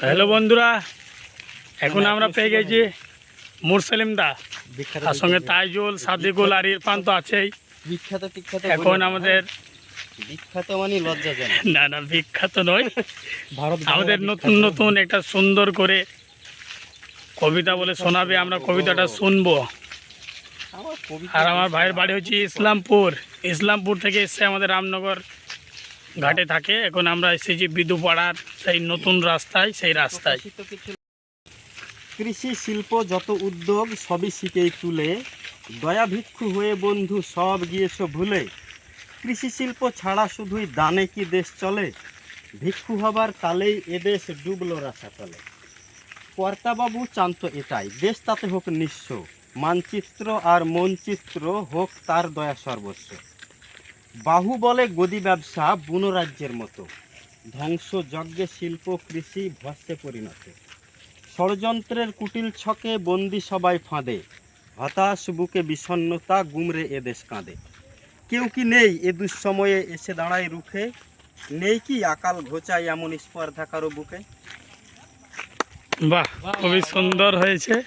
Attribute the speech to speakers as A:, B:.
A: Hello বন্ধুরা এখন আমরা পেয়ে গেছি মুরসালিম দা। সঙ্গে তাইজুল সাদিকুল আর ইরফান তো আছেই।
B: বিখ্যাত বিখ্যাত
A: এখন আমাদের
B: বিখ্যাত মানে লজ্জাজনক
A: না না বিখ্যাত নয়।
B: ভারত
A: আমাদের নতুন নতুন একটা সুন্দর করে কবিতা বলে শোনাবে আমরা কবিতাটা শুনব। আর আমার ভাইয়ের বাড়ি হচ্ছে ইসলামপুর। ইসলামপুর থেকে এসে আমাদের রামনগর ঘাটে থাকে। এখন আমরা এসেছি বিদুপাড়ার সেই নতুন রাস্তায়, সেই রাস্তায়।
B: কৃষি শিল্প যত উদ্যোগ, সবই শিখেই তুলে। দয়া ভিক্ষু হয়ে বন্ধু, সব গিয়েছো ভুলে। কৃষি শিল্প ছাড়া শুধুই দানে কি দেশ চলে? ভিক্ষু হবার কালেই এদেশ ডুবলো রাশা তলে। কর্তাবাবু চান্ত এটাই, দেশ তাতে হোক নিঃস্ব। মানচিত্র আর মনচিত্র হোক তার দয়া সর্বস্ব। বাহু বলে গদি ব্যবসা বুনো রাজ্যের মতো। ধ্বংস যজ্ঞে শিল্প, কৃষি ভস্যে পরিণত। ষড়যন্ত্রের কুটিল ছকে বন্দি সবাই ফাঁদে। হতাশ বুকে বিষণ্ণতা গুমরে এদেশ কাঁদে। কেউ কি নেই এ দুঃসময়ে এসে দাঁড়ায় রুখে? নেই কি আকাল ঘোচায় এমন স্পর্ধা কারও বুকে?
A: বাহ, খুবই সুন্দর হয়েছে।